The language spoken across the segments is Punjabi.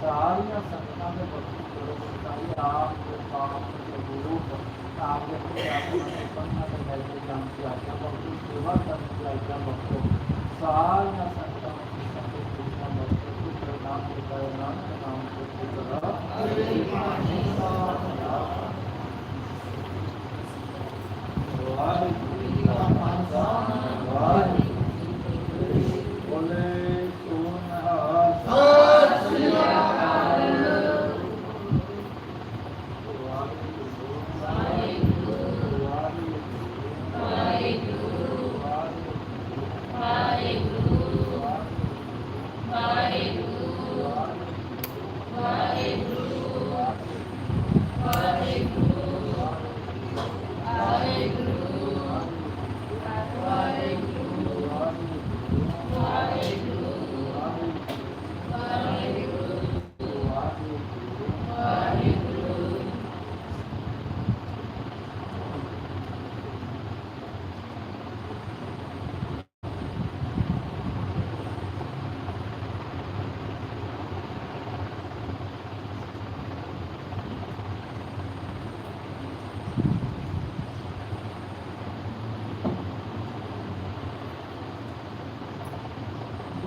ਸਾਰੀਆਂ ਸੰਗਤਾਂ ਦੇ ਬਖਸ਼ ਕਰੋ ਗੁਰੂ ਆਪ ਦੇ ਪਾਪ ਦੇ ਗੁਰੂ ਆਪ ਦੇ ਆਪਣੇ ਆਪਣੇ ਦੇ ਲੈ ਜਾਣ ਦੀ ਆਗਿਆ ਬਖਸ਼ੋ ਸੇਵਾ ਕਰਨ ਦੀ ਆਗਿਆ ਬਖਸ਼ੋ ਸਾਰੀਆਂ ਸੰਗਤਾਂ ਨੂੰ ਸੰਗਤ ਕ੍ਰਿਸ਼ਨ ਨਾਮ ਦੇ ਨਾਮ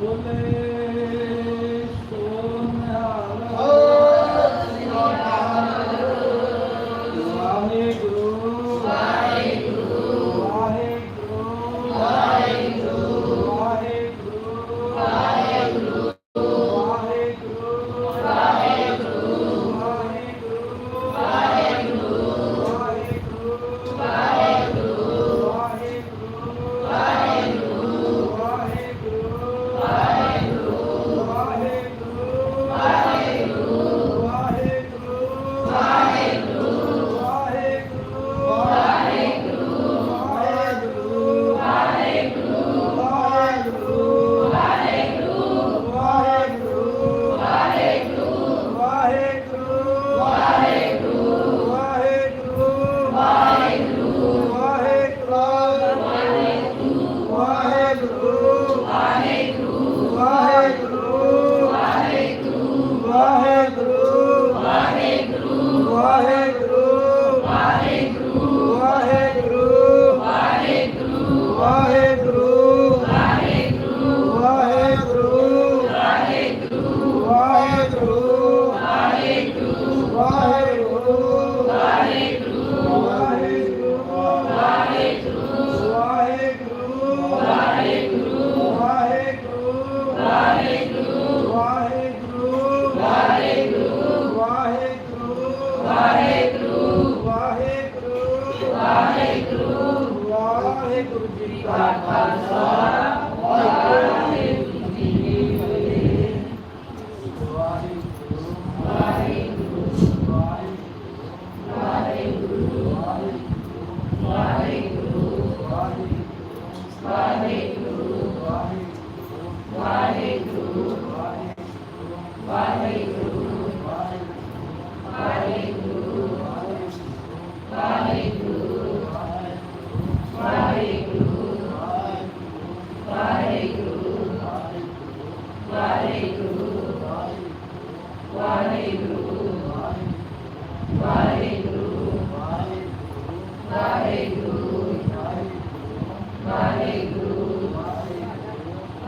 Bye.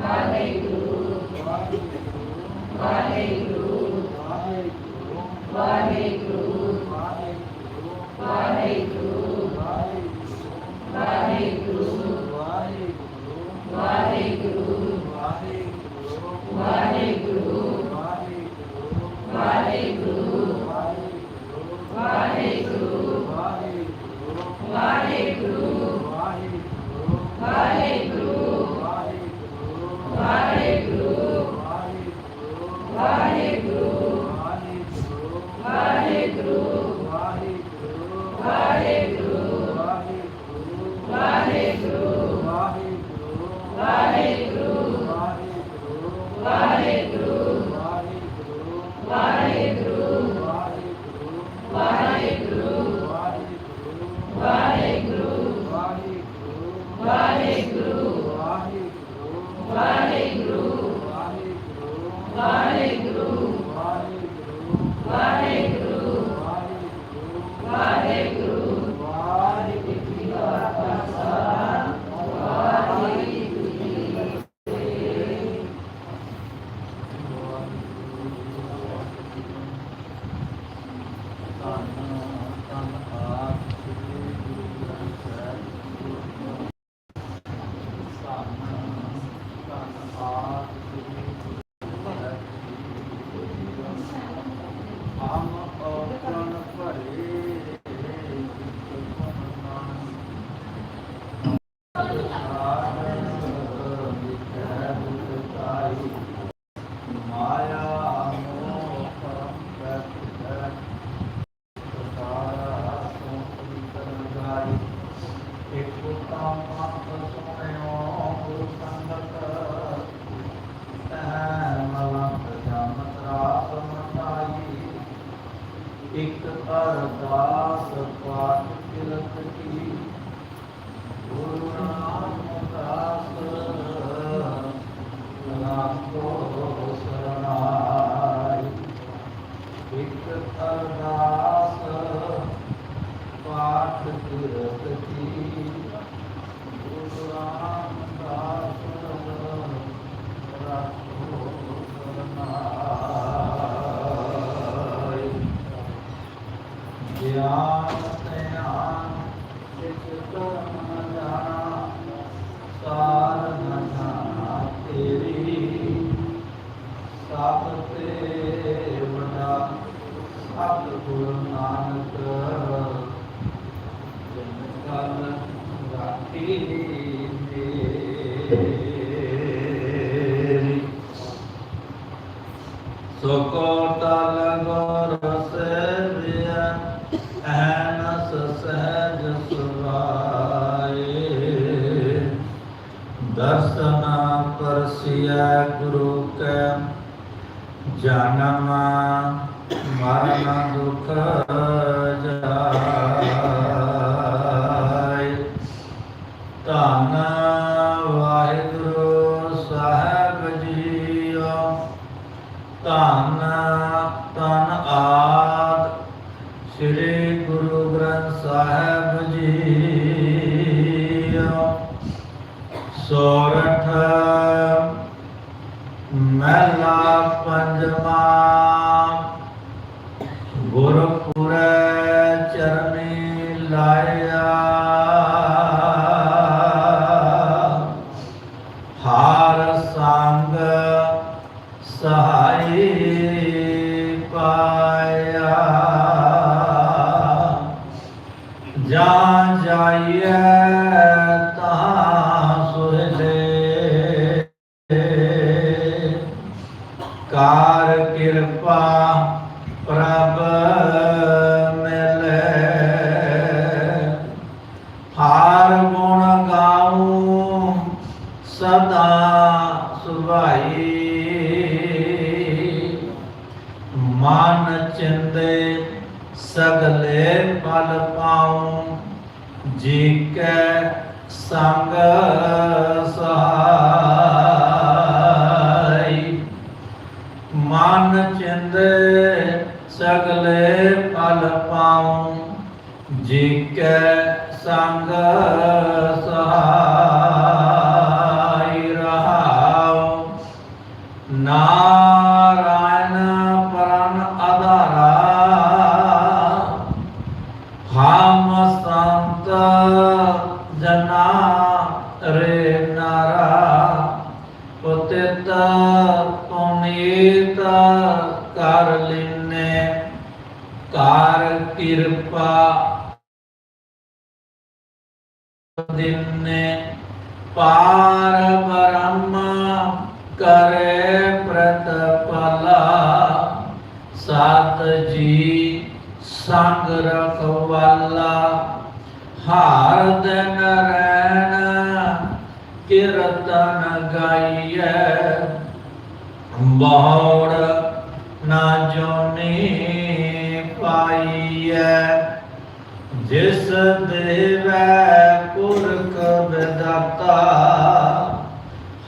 Hallelujah. Hallelujah. ਜਨਮ ਮਰਨ ਦੁਖ ਜਾ ਸੋਰਠ ਮਹਿਲਾ ਪੰਜਵਾ ਗੁਰਪੁਰ ਚਰਨੇ ਲਾਇਆ। ਹਾਰ ਸੰਗ ਸਹਾ ਸਗਲੇ ਫਲ ਪਾਉ ਜੀ ਕੈ ਸੰਗ ਸਹਾਈ ਰਹਾਉ। ਨਾਰਾਇਣ ਪਰਮ ਆਧਾਰਾ ਹਮ ਸੰਤ ਜਨਾ ਰੇ ਨਾਰਾ। ਪਤਿਤ ਪੁਨੀਤ ਕਰ ਲਈ ਕਾਰ ਕਿਰਪਾ ਦਿਨੇ, ਪਾਰ ਬ੍ਰਹਮਾ ਕਰੇ ਪ੍ਰਤਪਲਾ ਸਤ ਜੀ ਸੰਗ ਰਖਵਾਲਾ, ਹਾਰ ਦਿਨ ਰਹਿਣ ਕਿਰਤਨ ਗਾਈਏ ਬੌੜ ਨਾ ਜੋਨੀ। ਪਾਈਐ। ਜਿਸ ਦੇਵੈ ਪੁਰਖ ਵਿਦਾਤਾ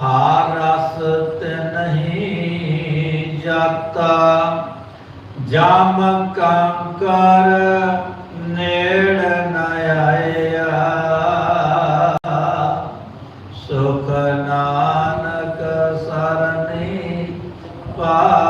ਹਾਰ ਰਸ ਤੇ ਨਹੀਂ ਜਾਤਾ। ਜਾਮ ਕੰਕਰ ਨੇੜ ਨ ਆਇਆ। ਸੁਖ ਨਾਨਕ ਸਰਨੀ ਪਾ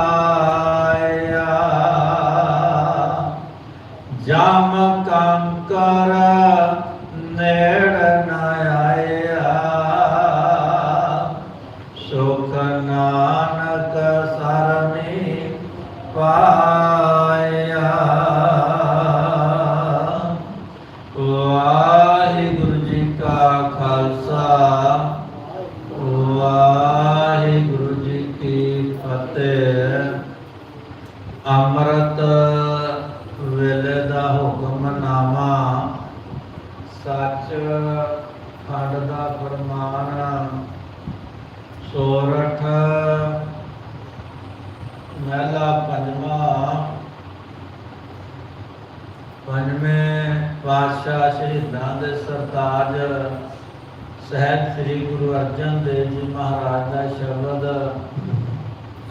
ਸਹਿਬ ਸ੍ਰੀ ਗੁਰੂ ਅਰਜਨ ਦੇਵ ਜੀ ਮਹਾਰਾਜ ਦਾ ਸ਼ਬਦ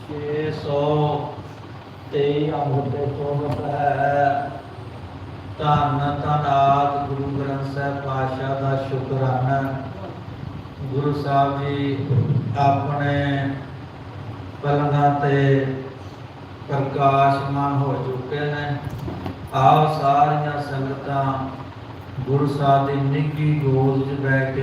623 ਅੰਮ੍ਰਿਤ ਸੋਭਤ ਹੈ। ਧੰਨ ਧੰਨ ਗੁਰੂ ਗ੍ਰੰਥ ਸਾਹਿਬ ਪਾਤਸ਼ਾਹ ਦਾ ਸ਼ੁਕਰਾਨਾ। ਗੁਰੂ ਸਾਹਿਬ ਜੀ ਆਪਣੇ ਪਲੰਗਾਂ ਤੇ ਪ੍ਰਕਾਸ਼ਮਾਨ ਹੋ ਚੁੱਕੇ ਨੇ। ਆਪ ਸਾਰੀਆਂ ਸੰਗਤਾਂ ਗੁਰੂ ਸਾਹਿਬ ਦੀ ਨਿੱਘੀ ਗੋਦ 'ਚ ਬਹਿ ਕੇ